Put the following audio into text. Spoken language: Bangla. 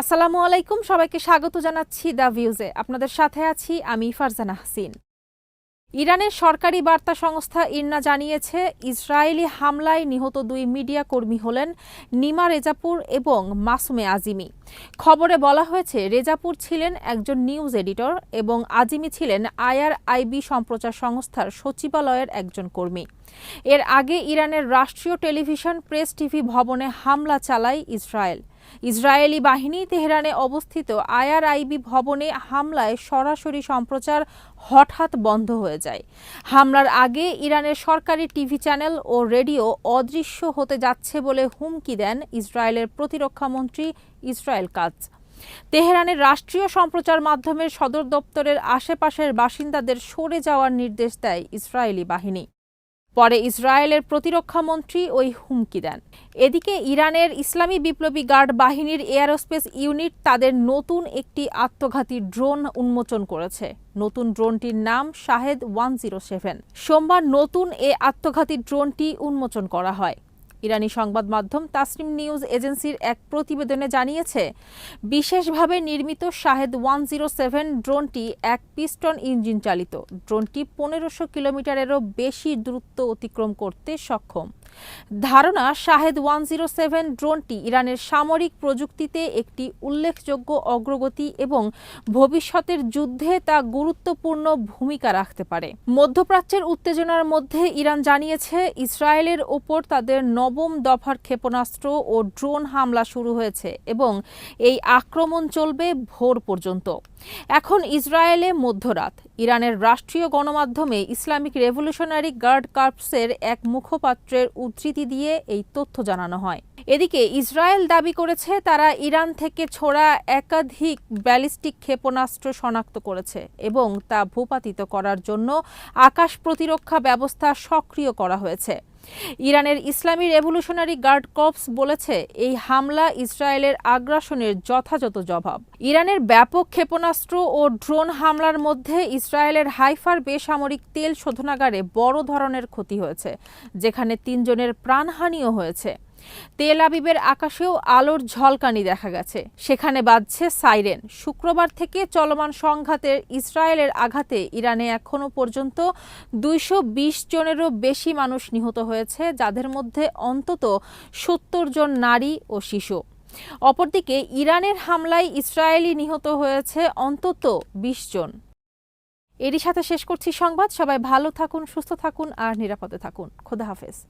আসসালামু আলাইকুম, সবাইকে স্বাগত জানাচ্ছি দ্য ভিউজে। আপনাদের সাথে আছি আমি ফারজানা হাসিন। ইরানের সরকারি বার্তা সংস্থা ইরনা জানিয়েছে, ইসরায়েলি হামলায় নিহত দুই মিডিয়া কর্মী হলেন নিমা রেজাপুর এবং মাসুমে আজিমি। খবরে বলা হয়েছে, রেজাপুর ছিলেন একজন নিউজ এডিটর এবং আজিমি ছিলেন আইআর আইবি সম্প্রচার সংস্থার সচিবালয়ের একজন কর্মী। এর আগে ইরানের রাষ্ট্রীয় টেলিভিশন প্রেস টিভি ভবনে হামলা চালায় ইসরায়েল। ইসরায়েলি বাহিনী তেহরানে অবস্থিত আইআরআইবি ভবনে হামলায় সরাসরি সম্প্রচার হঠাৎ বন্ধ হয়ে যায়। হামলার আগে ইরানের সরকারি টিভি চ্যানেল ও রেডিও অদৃশ্য হতে যাচ্ছে বলে হুমকি দেন ইসরায়েলের প্রতিরক্ষামন্ত্রী ইসরায়েল কাজ। তেহরানের রাষ্ট্রীয় সম্প্রচার মাধ্যমের সদর দপ্তরের আশেপাশের বাসিন্দাদের সরে যাওয়ার নির্দেশ দেয় ইসরায়েলি বাহিনী। পরে ইসরায়েলের প্রতিরক্ষা মন্ত্রী ওই হুমকি দেন। এদিকে ইরানের ইসলামী বিপ্লবী গার্ড বাহিনীর এয়ারোস্পেস ইউনিট তাদের নতুন একটি আত্মঘাতী ড্রোন উন্মোচন করেছে। নতুন ড্রোনটির নাম শাহেদ ওয়ান জিরো সেভেন। সোমবার নতুন এ আত্মঘাতী ড্রোনটি উন্মোচন করা হয়। ইরানি সংবাদ মাধ্যম তাসনিম নিউজ এজেন্সির এক প্রতিবেদনে জানিয়েছে, বিশেষভাবে নির্মিত শাহেদ ওয়ান জিরো সেভেন ড্রোনটি এক পিস্টন ইঞ্জিন চালিত ড্রোনটি পনেরোশো কিলোমিটারেরও বেশি দূরত্ব অতিক্রম করতে সক্ষম। ধারণা, শাহেদ ওয়ান জিরো সেভেন ড্রোনটি ইরানের সামরিক প্রযুক্তিতে একটি উল্লেখযোগ্য অগ্রগতি এবং ভবিষ্যতের যুদ্ধে তা গুরুত্বপূর্ণ ভূমিকা রাখতে পারে। মধ্যপ্রাচ্যের উত্তেজনার মধ্যে ইরান জানিয়েছে, ইসরায়েলের ওপর তাদের নবম দফার ক্ষেপণাস্ত্র ও ড্রোন হামলা শুরু হয়েছে এবং এই আক্রমণ চলবে ভোর পর্যন্ত। এখন ইসরায়েলে মধ্যরাত। ইরানের রাষ্ট্রীয় গণমাধ্যমে ইসলামিক রেভলিউশনারি গার্ড কার্পসের এক মুখপাত্রের উদ্ধৃতি দিয়ে এই তথ্য জানানো হয়। এদিকে ইসরায়েল দাবি করেছে তারা ইরান থেকে ছোড়া একাধিক ব্যালিস্টিক ক্ষেপণাস্ত্র শনাক্ত করেছে এবং তা ভূপাতিত করার জন্য আকাশ প্রতিরক্ষা ব্যবস্থা সক্রিয় করা হয়েছে। ইরানের ইসলামী রেভলিউশনারি গার্ড কর্পস বলেছে, এই হামলা ইসরায়েলের আগ্রাসনের যথাযথ জবাব। ইরানের ব্যাপক ক্ষেপণাস্ত্র ও ড্রোন হামলার মধ্যে ইসরায়েলের হাইফার বেসামরিক তেল শোধনাগারে বড় ধরনের ক্ষতি হয়েছে, যেখানে তিনজনের প্রাণহানিও হয়েছে। তেল আবিবের আকাশেও আলোর ঝলকানি দেখা গেছে। সেখানে বাজছে সাইরেন। শুক্রবার থেকে চলমান সংঘাতের ইসরায়েলের আঘাতে ইরানে এখনও পর্যন্ত দুইশো বিশ জনেরও বেশি মানুষ নিহত হয়েছে, যাদের মধ্যে অন্তত সত্তর জন নারী ও শিশু। অপরদিকে ইরানের হামলায় ইসরায়েলি নিহত হয়েছে অন্তত বিশ জন। এরই সাথে শেষ করছি সংবাদ। সবাই ভালো থাকুন, সুস্থ থাকুন আর নিরাপদে থাকুন। খোদা হাফেজ।